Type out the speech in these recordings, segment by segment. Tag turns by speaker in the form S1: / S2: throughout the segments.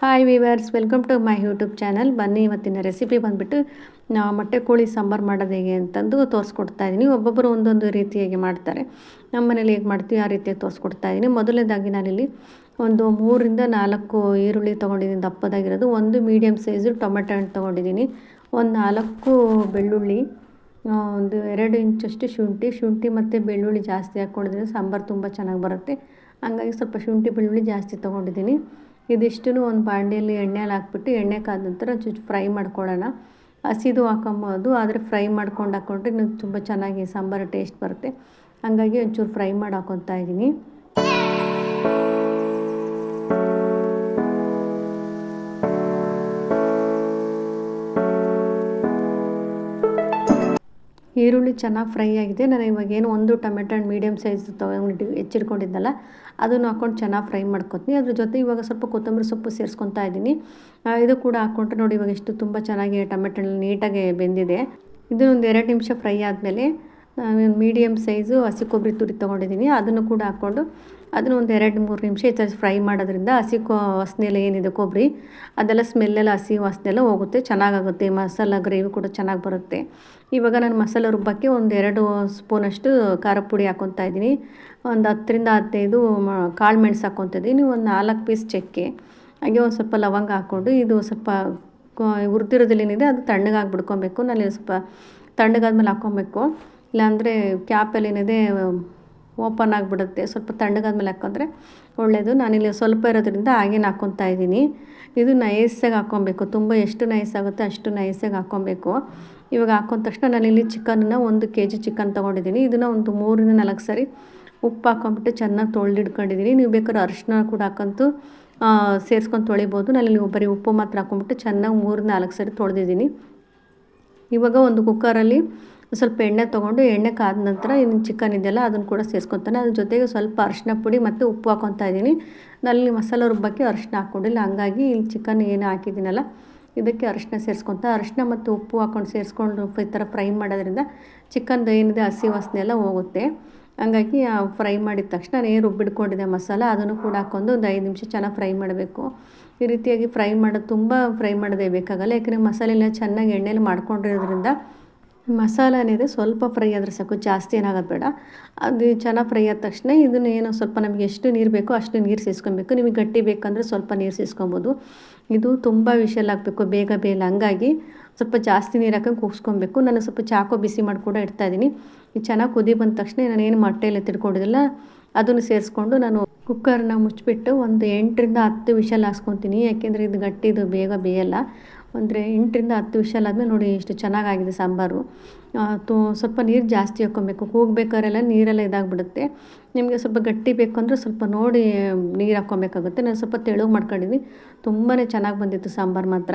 S1: Hi viewers welcome to my YouTube channel ಬನ್ನಿ, ಇವತ್ತಿನ recipe ಬಂದುಬಿಟ್ಟು ನಾವು ಮೊಟ್ಟೆ ಕೋಳಿ ಸಾಂಬಾರು ಮಾಡೋದು ಹೇಗೆ ಅಂತಂದು ತೋರಿಸ್ಕೊಡ್ತಾ ಇದ್ದೀನಿ ಒಬ್ಬೊಬ್ಬರು ಒಂದೊಂದು ರೀತಿಯಾಗಿ ಮಾಡ್ತಾರೆ. ನಮ್ಮ ಮನೇಲಿ ಹೇಗೆ ಮಾಡ್ತೀವಿ, ಆ ರೀತಿಯಾಗಿ ತೋರಿಸ್ಕೊಡ್ತಾ ಇದ್ದೀನಿ ಮೊದಲನೇದಾಗಿ ನಾನಿಲ್ಲಿ ಒಂದು ಮೂರಿಂದ ನಾಲ್ಕು ಈರುಳ್ಳಿ ತೊಗೊಂಡಿದ್ದೀನಿ. ದಪ್ಪದಾಗಿರೋದು. ಒಂದು ಮೀಡಿಯಮ್ ಸೈಜು ಟೊಮೆಟೊ ಹಣ್ಣು ತೊಗೊಂಡಿದ್ದೀನಿ. ಒಂದು ನಾಲ್ಕು ಬೆಳ್ಳುಳ್ಳಿ ಒಂದು ಎರಡು ಇಂಚಷ್ಟು ಶುಂಠಿ. ಶುಂಠಿ ಮತ್ತು ಬೆಳ್ಳುಳ್ಳಿ ಜಾಸ್ತಿ ಹಾಕ್ಕೊಂಡಿದ್ದೀನಿ ಸಾಂಬಾರು ತುಂಬ ಚೆನ್ನಾಗಿ ಬರುತ್ತೆ. ಹಂಗಾಗಿ ಸ್ವಲ್ಪ ಶುಂಠಿ, ಬೆಳ್ಳುಳ್ಳಿ ಜಾಸ್ತಿ ತೊಗೊಂಡಿದ್ದೀನಿ. ಇದಿಷ್ಟು ಒಂದು ಬಾಂಡೆಯಲ್ಲಿ ಎಣ್ಣೆಲಿ ಹಾಕ್ಬಿಟ್ಟು ಎಣ್ಣೆ ಕಾದ ನಂತರ ಚುಚ್ಚು ಫ್ರೈ ಮಾಡ್ಕೊಳ್ಳೋಣ. ಹಸಿದು ಹಾಕೊಬೋದು ಆದರೆ ಫ್ರೈ ಮಾಡ್ಕೊಂಡು ಹಾಕ್ಕೊಂಡ್ರೆ ಇನ್ನೂ ತುಂಬ ಚೆನ್ನಾಗಿ ಸಾಂಬಾರು ಟೇಸ್ಟ್ ಬರುತ್ತೆ. ಹಾಗಾಗಿ ಒಂಚೂರು ಫ್ರೈ ಮಾಡಿ ಹಾಕೊತಾ ಇದ್ದೀನಿ. ಈರುಳ್ಳಿ ಚೆನ್ನಾಗಿ ಫ್ರೈ ಆಗಿದೆ. ನಾನು ಇವಾಗ ಏನು ಒಂದು ಟೊಮೆಟೊ ಹಣ್ಣು ಮೀಡಿಯಮ್ ಸೈಜ್ ತೊಗೊಂಡು ಹೆಚ್ಚಿಟ್ಕೊಂಡಿದ್ದಲ್ಲ, ಅದನ್ನು ಹಾಕ್ಕೊಂಡು ಚೆನ್ನಾಗಿ ಫ್ರೈ ಮಾಡ್ಕೊತೀನಿ. ಅದ್ರ ಜೊತೆ ಇವಾಗ ಸ್ವಲ್ಪ ಕೊತ್ತಂಬರಿ ಸೊಪ್ಪು ಸೇರಿಸ್ಕೊತಾ ಇದ್ದೀನಿ. ಇದು ಕೂಡ ಹಾಕ್ಕೊಂಡ್ರೆ ನೋಡಿ ಇವಾಗ ಎಷ್ಟು ತುಂಬ ಚೆನ್ನಾಗಿ ಟೊಮೆಟೊ ಹಣ್ಣು ನೀಟಾಗಿ ಬೆಂದಿದೆ. ಇದು ಒಂದು ಎರಡು ನಿಮಿಷ ಫ್ರೈ ಆದಮೇಲೆ ಮೀಡಿಯಮ್ ಸೈಜು ಹಸಿ ಕೊಬ್ಬರಿ ತುರಿ ತೊಗೊಂಡಿದ್ದೀನಿ. ಅದನ್ನು ಕೂಡ ಹಾಕ್ಕೊಂಡು ಅದನ್ನು ಒಂದು ಎರಡು ಮೂರು ನಿಮಿಷ ಈ ಥರ ಫ್ರೈ ಮಾಡೋದ್ರಿಂದ ಹಸಿ ಕೊ ವಾಸನೆಲ್ಲ ಏನಿದೆ ಕೊಬ್ಬರಿ ಅದೆಲ್ಲ ಸ್ಮೆಲ್ಲೆಲ್ಲ ಹಸಿ ವಾಸನೆ ಎಲ್ಲ ಹೋಗುತ್ತೆ, ಚೆನ್ನಾಗಾಗುತ್ತೆ. ಮಸಾಲ ಗ್ರೇವಿ ಕೂಡ ಚೆನ್ನಾಗಿ ಬರುತ್ತೆ. ಇವಾಗ ನಾನು ಮಸಾಲೆ ರುಬ್ಬಕ್ಕೆ ಒಂದು ಎರಡು ಸ್ಪೂನಷ್ಟು ಖಾರ ಪುಡಿ ಹಾಕ್ಕೊತಾ ಇದ್ದೀನಿ. ಒಂದು ಹತ್ತರಿಂದ ಹದಿನೈದು ಕಾಳು ಮೆಣಸು ಹಾಕ್ಕೊತಾ ಇದ್ದೀನಿ. ಒಂದು ನಾಲ್ಕು ಪೀಸ್ ಚಕ್ಕೆ, ಹಾಗೆ ಒಂದು ಸ್ವಲ್ಪ ಲವಂಗ ಹಾಕ್ಕೊಂಡು ಇದು ಸ್ವಲ್ಪ ಹುರಿದಿರೋದೇನಿದೆ ಅದು ತಣ್ಣಗಾಗಿ ಬಿಡ್ಕೊಬೇಕು. ನಾನು ಸ್ವಲ್ಪ ತಣ್ಣಗಾದ್ಮೇಲೆ ಹಾಕ್ಕೊಬೇಕು ಇಲ್ಲಾಂದರೆ ಕ್ಯಾಪಲ್ಲಿ ಏನಿದೆ ಓಪನ್ ಆಗಿಬಿಡುತ್ತೆ. ಸ್ವಲ್ಪ ತಣ್ಣಗಾದ್ಮೇಲೆ ಹಾಕೊಂಡ್ರೆ ಒಳ್ಳೆಯದು ನಾನಿಲ್ಲಿ ಸ್ವಲ್ಪ ಇರೋದ್ರಿಂದ ಹಾಗೇನು ಹಾಕ್ಕೊತಾ ಇದ್ದೀನಿ. ಇದು ನೈಸಾಗಿ ಹಾಕ್ಕೊಬೇಕು ತುಂಬ ಎಷ್ಟು ನೈಸ್ ಆಗುತ್ತೆ ಅಷ್ಟು ನೈಸಾಗಿ ಹಾಕ್ಕೊಬೇಕು ಇವಾಗ ಹಾಕೊಂಡ ತಕ್ಷಣ ನಾನಿಲ್ಲಿ ಚಿಕನನ್ನು ಒಂದು ಕೆ ಜಿ ಚಿಕನ್ ತೊಗೊಂಡಿದ್ದೀನಿ. ಇದನ್ನು ಒಂದು ಮೂರಿಂದ ನಾಲ್ಕು ಸರಿ ಉಪ್ಪು ಹಾಕ್ಕೊಂಬಿಟ್ಟು ಚೆನ್ನಾಗಿ ತೊಳೆದಿಡ್ಕೊಂಡಿದ್ದೀನಿ ನೀವು ಬೇಕಾದ್ರೆ ಅರಿಶಿನ ಕೂಡ ಹಾಕಂತು ಸೇರಿಸ್ಕೊಂಡು ತೊಳಿಬೋದು. ನಾನಿಲ್ಲಿ ಬರೀ ಉಪ್ಪು ಮಾತ್ರ ಹಾಕ್ಕೊಂಬಿಟ್ಟು ಚೆನ್ನಾಗಿ ಮೂರು ನಾಲ್ಕು ಸರಿ ತೊಳೆದಿದ್ದೀನಿ. ಇವಾಗ ಒಂದು ಕುಕ್ಕರಲ್ಲಿ ಸ್ವಲ್ಪ ಎಣ್ಣೆ ತೊಗೊಂಡು ಎಣ್ಣೆ ಕಾದ ನಂತರ ಇನ್ನು ಚಿಕನ್ ಇದೆಯಲ್ಲ ಅದನ್ನು ಕೂಡ ಸೇರಿಸ್ಕೊತಾನೆ. ಅದ್ರ ಜೊತೆಗೆ ಸ್ವಲ್ಪ ಅರಿಶಿನ ಪುಡಿ ಮತ್ತು ಉಪ್ಪು ಹಾಕೊತಾ ಇದ್ದೀನಿ. ನಲ್ಲಿ ಮಸಾಲೆ ರುಬ್ಬಕ್ಕೆ ಅರಿಶಿನ ಹಾಕ್ಕೊಂಡಿಲ್ಲ. ಹಂಗಾಗಿ ಇಲ್ಲಿ ಚಿಕನ್ ಏನು ಹಾಕಿದ್ದೀನಲ್ಲ, ಇದಕ್ಕೆ ಅರಿಶಿನ ಸೇರಿಸ್ಕೊತ, ಅರಿಶಿನ ಮತ್ತು ಉಪ್ಪು ಹಾಕ್ಕೊಂಡು ಸೇರಿಸ್ಕೊಂಡು ಈ ಥರ ಫ್ರೈ ಮಾಡೋದ್ರಿಂದ ಚಿಕನ್ದು ಏನಿದೆ ಹಸಿ ವಾಸನೆ ಎಲ್ಲ ಹೋಗುತ್ತೆ. ಹಂಗಾಗಿ ಫ್ರೈ ಮಾಡಿದ ತಕ್ಷಣ ಏನು ರುಬ್ಬಿಡ್ಕೊಂಡಿದ್ದೆ ಮಸಾಲ, ಅದನ್ನು ಕೂಡ ಹಾಕೊಂಡು ಒಂದು ಐದು ನಿಮಿಷ ಚೆನ್ನಾಗಿ ಫ್ರೈ ಮಾಡಬೇಕು. ಈ ರೀತಿಯಾಗಿ ಫ್ರೈ ಮಾಡೋದು ತುಂಬ ಫ್ರೈ ಮಾಡೋದೇ ಬೇಕಾಗಲ್ಲ. ಯಾಕಂದರೆ ಮಸಾಲೆಲ್ಲ ಚೆನ್ನಾಗಿ ಎಣ್ಣೆಲಿ ಮಾಡ್ಕೊಂಡಿರೋದ್ರಿಂದ ಮಸಾಲ ಏನಿದೆ ಸ್ವಲ್ಪ ಫ್ರೈ ಆದರೆ ಸಾಕು, ಜಾಸ್ತಿ ಏನಾಗೋದು ಬೇಡ. ಅದು ಚೆನ್ನಾಗಿ ಫ್ರೈ ಆದ ತಕ್ಷಣ ಇದನ್ನ ಏನೋ ಸ್ವಲ್ಪ ನಮಗೆ ಎಷ್ಟು ನೀರು ಬೇಕೋ ಅಷ್ಟು ನೀರು ಸೇರಿಸ್ಕೊಬೇಕು ನಿಮಗೆ ಗಟ್ಟಿ ಬೇಕಂದರೆ ಸ್ವಲ್ಪ ನೀರು ಸೇರಿಸ್ಕೊಬೋದು ಇದು ತುಂಬ ವಿಷಲ್ ಆಗಬೇಕು, ಬೇಗ ಬೇಗ ಹಂಗಾಗಿ ಸ್ವಲ್ಪ ಜಾಸ್ತಿ ನೀರು ಹಾಕೊಂಡು ಕೂಗಿಸ್ಕೊಬೇಕು. ನಾನು ಸ್ವಲ್ಪ ಚಾಕೋ ಬಿಸಿ ಮಾಡಿ ಕೂಡ ಇಡ್ತಾಯಿದ್ದೀನಿ ಇದು ಚೆನ್ನಾಗಿ ಕುದಿ ಬಂದ ತಕ್ಷಣ ನಾನು ಏನು ಮೊಟ್ಟೆಯಲ್ಲಿ ತಿಳ್ಕೊಂಡಿದ್ದಿಲ್ಲ ಅದನ್ನು ಸೇರಿಸ್ಕೊಂಡು ನಾನು ಕುಕ್ಕರ್ನ ಮುಚ್ಚಿಬಿಟ್ಟು ಒಂದು ಎಂಟರಿಂದ ಹತ್ತು ವಿಷಲ್ ಹಾಸ್ಕೊತೀನಿ. ಯಾಕೆಂದರೆ ಇದು ಗಟ್ಟಿದು, ಬೇಗ ಬೇಯಲ್ಲ. ಅಂದರೆ ಎಂಟರಿಂದ ಹತ್ತು ವಿಷಲ್ ಆದಮೇಲೆ ನೋಡಿ ಎಷ್ಟು ಚೆನ್ನಾಗಾಗಿದೆ ಸಾಂಬಾರು. ತು, ಸ್ವಲ್ಪ ನೀರು ಜಾಸ್ತಿ ಹಾಕ್ಕೊಬೇಕು ಹೋಗ್ಬೇಕಾದ್ರೆಲ್ಲ ನೀರೆಲ್ಲ ಇದಾಗ್ಬಿಡುತ್ತೆ. ನಿಮಗೆ ಸ್ವಲ್ಪ ಗಟ್ಟಿ ಬೇಕು ಅಂದರೆ ಸ್ವಲ್ಪ ನೋಡಿ ನೀರು ಹಾಕ್ಕೊಬೇಕಾಗುತ್ತೆ ನಾನು ಸ್ವಲ್ಪ ತೆಳು ಮಾಡ್ಕೊಂಡಿದ್ದೀನಿ ತುಂಬಾ ಚೆನ್ನಾಗಿ ಬಂದಿತ್ತು ಸಾಂಬಾರು ಮಾತ್ರ.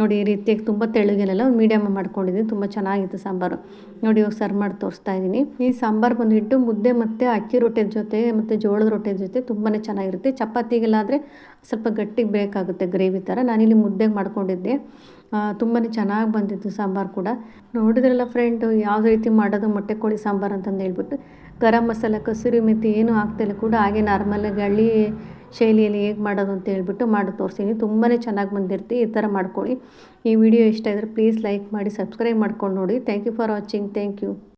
S1: ನೋಡಿ, ಈ ರೀತಿಯಾಗಿ ತುಂಬ ತೆಳುಗೆಲ್ಲ ಒಂದು ಮೀಡಿಯಮ್ ಮಾಡ್ಕೊಂಡಿದ್ದೀನಿ ತುಂಬ ಚೆನ್ನಾಗಿತ್ತು ಸಾಂಬಾರು. ನೋಡಿ, ಇವಾಗ ಸರ್ವ್ ಮಾಡಿ ತೋರಿಸ್ತಾ ಇದ್ದೀನಿ ಈ ಸಾಂಬಾರು ಬಂದುಬಿಟ್ಟು ಮುದ್ದೆ ಮತ್ತು ಅಕ್ಕಿ ರೊಟ್ಟಿ ಜೊತೆ ಮತ್ತು ಜೋಳದ ರೊಟ್ಟಿ ಜೊತೆ ತುಂಬಾ ಚೆನ್ನಾಗಿರುತ್ತೆ. ಚಪಾತಿಗೆಲ್ಲ ಆದರೆ ಸ್ವಲ್ಪ ಗಟ್ಟಿಗೆ ಬೇಕಾಗುತ್ತೆ ಗ್ರೇವಿ ಥರ. ನಾನಿಲ್ಲಿ ಮುದ್ದೆಗೆ ಮಾಡ್ಕೊಂಡಿದ್ದೆ. ತುಂಬಾ ಚೆನ್ನಾಗಿ ಬಂದಿತ್ತು ಸಾಂಬಾರು ಕೂಡ. ನೋಡಿದ್ರಲ್ಲ ಫ್ರೆಂಡು ಯಾವ ರೀತಿ ಮಾಡೋದು, ಮೊಟ್ಟೆ ಕೋಳಿ ಸಾಂಬಾರು ಅಂತಂದು ಹೇಳ್ಬಿಟ್ಟು, ಗರಂ ಮಸಾಲ, ಕಸೂರಿ ಮೆಥಿ ಏನೂ ಆಗ್ತಾಯಿಲ್ಲ ಕೂಡ, ಹಾಗೆ ನಾರ್ಮಲಾಗಿ ಹಳ್ಳಿ ಶೈಲಿಯಲ್ಲಿ ಹೇಗೆ ಮಾಡೋದು ಅಂತ ಹೇಳ್ಬಿಟ್ಟು ಮಾಡಿ ತೋರಿಸ್ತೀನಿ ತುಂಬಾ ಚೆನ್ನಾಗಿ ಬಂದಿರ್ತಿ ಈ ಥರ ಮಾಡ್ಕೊಳ್ಳಿ. ಈ ವಿಡಿಯೋ ಇಷ್ಟ ಇದ್ದರೆ ಪ್ಲೀಸ್ ಲೈಕ್ ಮಾಡಿ ಸಬ್ಸ್ಕ್ರೈಬ್ ಮಾಡ್ಕೊಂಡು ನೋಡಿ. Thank you for watching thank you